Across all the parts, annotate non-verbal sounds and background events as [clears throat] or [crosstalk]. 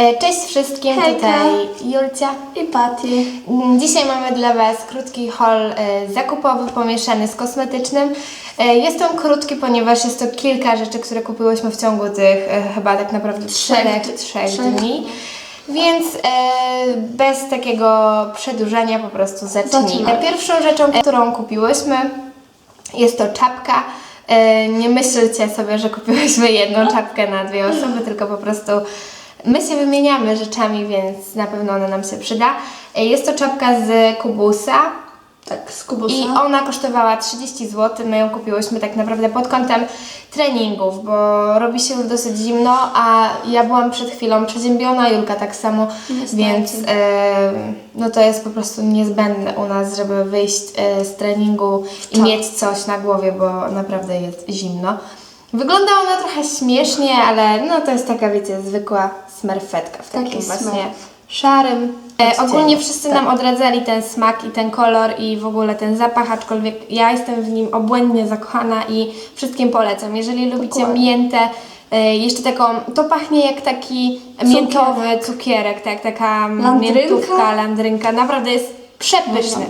E, Cześć wszystkim, Hejka. tutaj Julcia. I Patty. Mm, Dzisiaj mamy dla Was krótki haul e, zakupowy pomieszany z kosmetycznym. E, Jest on krótki, ponieważ jest to kilka rzeczy, które kupiłyśmy w ciągu tych chyba tak naprawdę czterech, Trzech- trzech trzech dni. Więc bez takiego przedłużania po prostu zacznijmy. Pierwszą rzeczą, którą kupiłyśmy jest to czapka. Nie myślcie sobie, że kupiłyśmy jedną czapkę na dwie osoby, tylko po prostu my się wymieniamy rzeczami, więc na pewno ona nam się przyda. E, Jest to czapka z Kubusa Tak, z Kubusa. i ona kosztowała 30 zł. My ją kupiłyśmy tak naprawdę pod kątem treningów, bo robi się już dosyć zimno, a ja byłam przed chwilą przeziębiona, Julka tak samo, Niestety. więc e, no to jest po prostu niezbędne u nas, żeby wyjść e, z treningu i mieć coś na głowie, bo naprawdę jest zimno. Wygląda ona trochę śmiesznie, ale no to jest taka, wiecie, zwykła smerfetka w takim Taki właśnie smerf. szarym. E, Odcieniu, ogólnie wszyscy tak. nam odradzali ten smak i ten kolor i w ogóle ten zapach, aczkolwiek ja jestem w nim obłędnie zakochana i wszystkim polecam. Jeżeli lubicie Dokładnie. miętę, e, jeszcze taką, to pachnie jak taki miętowy cukierek, tak, taka Landrynka? miętówka, landrynka. Naprawdę jest przepyszny.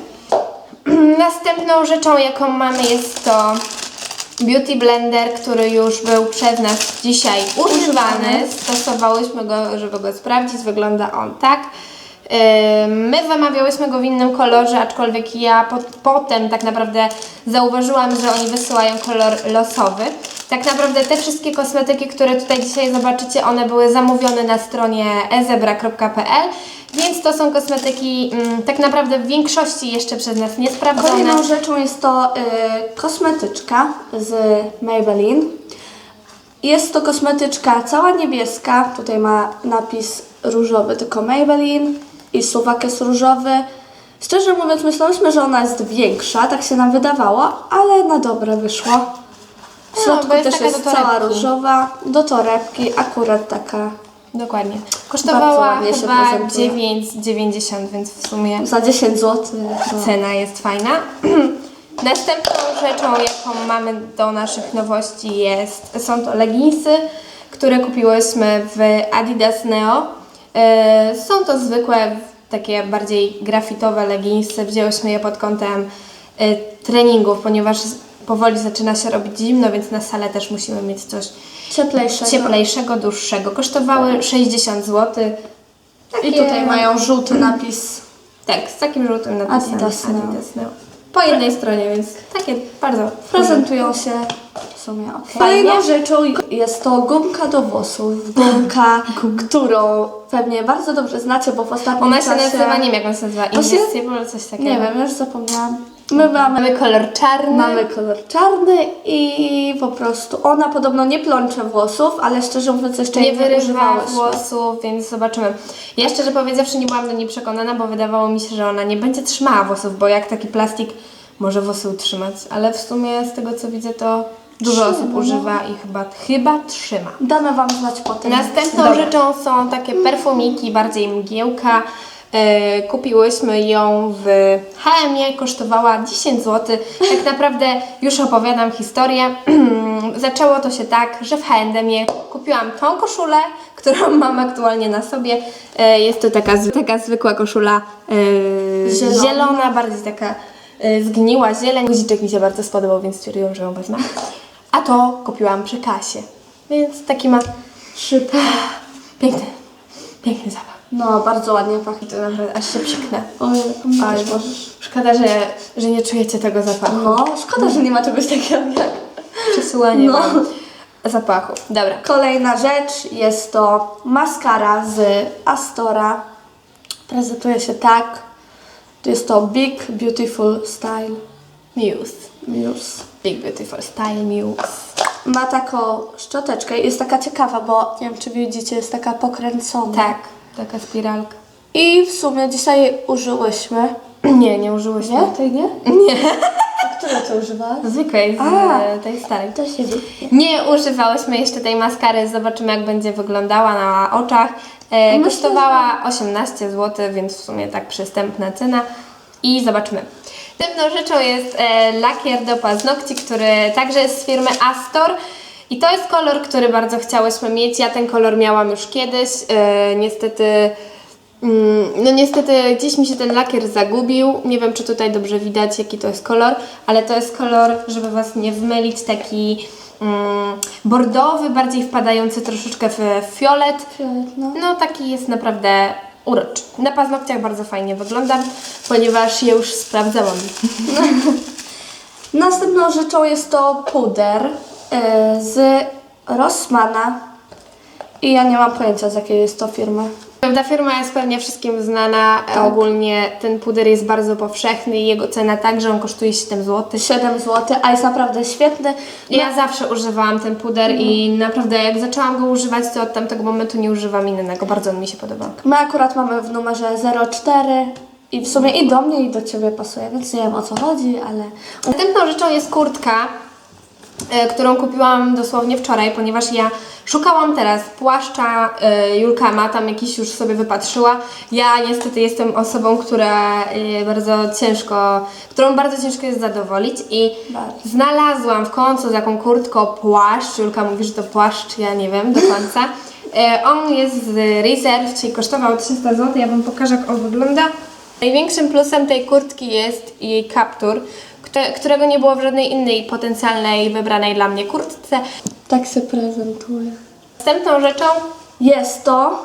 [clears throat] Następną rzeczą, jaką mamy jest to Beauty Blender, który już był przez nas dzisiaj używany. Stosowałyśmy go, żeby go sprawdzić. Wygląda on tak. My zamawiałyśmy go w innym kolorze, aczkolwiek ja po, potem tak naprawdę zauważyłam, że oni wysyłają kolor losowy. Tak naprawdę te wszystkie kosmetyki, które tutaj dzisiaj zobaczycie, one były zamówione na stronie ezebra.pl, więc to są kosmetyki mm, tak naprawdę w większości jeszcze przez nas nie sprawdzone. Kolejną rzeczą jest to y, kosmetyczka z Maybelline. Jest to kosmetyczka cała niebieska. Tutaj ma napis różowy, tylko Maybelline i suwak jest różowy. Szczerze mówiąc, myślałyśmy, że ona jest większa, tak się nam wydawało, ale na dobre wyszło. W No, środku bo jest też taka jest do cała torebki. różowa, do torebki, akurat taka Dokładnie. Kosztowała chyba prezentuje. 9,90, więc w sumie za 10 zł. cena jest fajna. [clears throat] Następną rzeczą, jaką mamy do naszych nowości jest, są to leginsy, które kupiłyśmy w Adidas Neo. E, Są to zwykłe, takie bardziej grafitowe leginsy. Wzięłyśmy je pod kątem e, treningów, ponieważ powoli zaczyna się robić zimno, więc na salę też musimy mieć coś Cieplejszego. cieplejszego, dłuższego. Kosztowały 60 zł. I tutaj mają żółty napis. Tak, z takim żółtym napisem Adidas Neo. Neo. Po jednej stronie, więc takie bardzo Prezentują się w sumie ok. Fajnie. Kolejną rzeczą jest to gumka do włosów. [laughs] Gumka, którą pewnie bardzo dobrze znacie, bo w ostatnim Ona się czasie... nazywa, nie wiem jak ona się nazywa, Invisible, coś takiego. Nie wiem, już zapomniałam. My mamy, Mamy kolor czarny. mamy kolor czarny i po prostu ona podobno nie plącze włosów, ale szczerze mówiąc jeszcze nie nie wyrywa włosów, więc zobaczymy. Ja szczerze powiedziawszy nie byłam do niej przekonana, bo wydawało mi się, że ona nie będzie trzymała włosów, bo jak taki plastik może włosy utrzymać, ale w sumie z tego co widzę to dużo Trzyma, osób używa i chyba, chyba trzyma. Damy Wam znać potem. Następną Dobra. rzeczą są takie perfumiki, bardziej mgiełka. E, kupiłyśmy ją w HM-ie, kosztowała 10 zł. Tak naprawdę już opowiadam historię. [clears throat] Zaczęło to się tak, że w H&M-ie kupiłam tą koszulę, którą [laughs] mam aktualnie na sobie. E, jest to taka, taka zwykła koszula e, Zielona. zielona, bardziej taka zgniła zieleń. Guziczek mi się bardzo spodobał, więc stwierdziłam, że ją wezmę. A to kupiłam przy kasie. Więc taki ma Szybko. Piękny, piękny zapach. No, bardzo ładnie pachnie. To naprawdę aż się przyknę. Oj, Ale też szkoda, że, że nie czujecie tego zapachu. No, szkoda, że nie ma czegoś takiego jak Przesyłanie No. wam zapachu. Dobra. Kolejna rzecz jest to maskara z Astora. Prezentuje się tak. To jest to Big Beautiful Style Muse. Muse. Big Beautiful Style Muse. Ma taką szczoteczkę. Jest taka ciekawa, bo nie wiem czy widzicie, jest taka pokręcona. Tak, taka spiralka. I w sumie dzisiaj użyłyśmy. [clears throat] Nie, nie użyłyśmy. Nie? Tej nie? Nie. [laughs] A które to używałaś? Zwykłej, z A. tej starej. To się wie. Nie używałyśmy jeszcze tej maskary, zobaczymy jak będzie wyglądała na oczach. E, Myślę, kosztowała 18 zł, więc w sumie tak przystępna cena. I zobaczymy. Następną rzeczą jest e, lakier do paznokci, który także jest z firmy Astor. I to jest kolor, który bardzo chciałyśmy mieć. Ja ten kolor miałam już kiedyś. E, niestety, mm, no niestety gdzieś mi się ten lakier zagubił. Nie wiem, czy tutaj dobrze widać, jaki to jest kolor, ale to jest kolor, żeby Was nie zmylić, taki mm, bordowy, bardziej wpadający troszeczkę w fiolet. Fiolet, no. No taki jest naprawdę uroczy. Na paznokciach bardzo fajnie wyglądam, ponieważ je już sprawdzałam. [laughs] Następną rzeczą jest to puder z Rossmana. I ja nie mam pojęcia z jakiej jest to firmy. Ta firma jest pewnie wszystkim znana. Tak. Ogólnie ten puder jest bardzo powszechny i jego cena także on kosztuje 7 zł. 7 zł, a jest naprawdę świetny. Ja zawsze używałam ten puder i naprawdę jak zaczęłam go używać, to od tamtego momentu nie używam innego. Bardzo on mi się podoba. My akurat mamy w numerze 04 i w sumie i do mnie i do Ciebie pasuje, więc nie wiem o co chodzi, ale... Następną rzeczą jest kurtka, którą kupiłam dosłownie wczoraj, ponieważ ja szukałam teraz płaszcza. e, Julka ma tam jakiś już sobie wypatrzyła. Ja niestety jestem osobą, która e, bardzo ciężko, którą bardzo ciężko jest zadowolić i Bardzo. znalazłam w końcu taką kurtką płaszcz. Julka mówi, że to płaszcz, ja nie wiem do końca. E, On jest z Reserve, czyli kosztował 300 zł. Ja Wam pokażę, jak on wygląda. Największym plusem tej kurtki jest jej kaptur, którego nie było w żadnej innej potencjalnej, wybranej dla mnie kurtce. Tak się prezentuje. Następną rzeczą, Jest to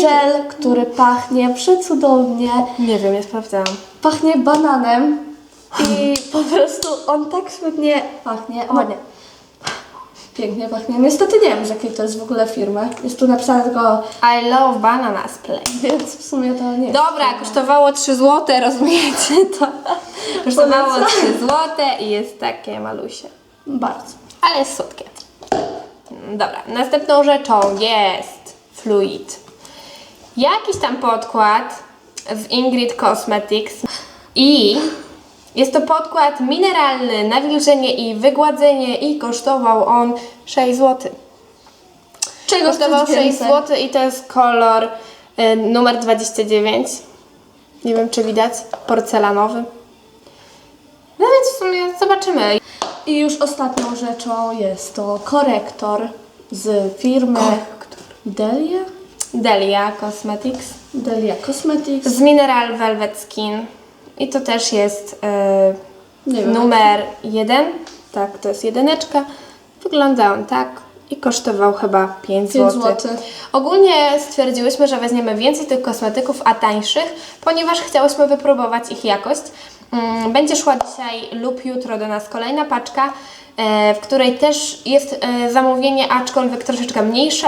żel, który pachnie przecudownie. nie wiem, nie sprawdzałam. Pachnie bananem i po prostu on tak świetnie pachnie. O, Ładnie. Pięknie pachnie. Niestety nie wiem z jakiej to jest w ogóle firmy. Jest tu napisane tylko, I love banana spray. [laughs] więc w sumie to nie Dobra, kosztowało 3 zł, rozumiecie to? [laughs] Kosztowało Polecam. 3 zł i jest takie malusie. Bardzo. Ale jest słodkie. Dobra, następną rzeczą jest fluid. Jakiś tam podkład z Ingrid Cosmetics i jest to podkład mineralny, nawilżenie i wygładzenie i kosztował on 6 zł. Czego Kosztował chcesz 6 więcej? zł i to jest kolor y, numer 29. Nie wiem czy widać, porcelanowy. No więc w sumie zobaczymy. I już ostatnią rzeczą jest to korektor z firmy Delia? Delia Cosmetics. Delia Cosmetics. Z Mineral Velvet Skin. I to też jest wiem. numer jeden. Tak, to jest jedyneczka. Wygląda on tak i kosztował chyba 5 Pięć zł. Ogólnie stwierdziłyśmy, że weźmiemy więcej tych kosmetyków, a tańszych, ponieważ chciałyśmy wypróbować ich jakość. Mm, Będzie szła dzisiaj lub jutro do nas kolejna paczka, e, w której też jest e, zamówienie, aczkolwiek troszeczkę mniejsze.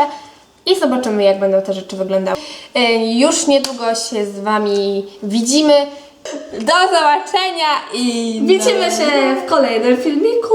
I zobaczymy, jak będą te rzeczy wyglądały. E, Już niedługo się z Wami widzimy. Do zobaczenia i Widzimy się w kolejnym filmiku.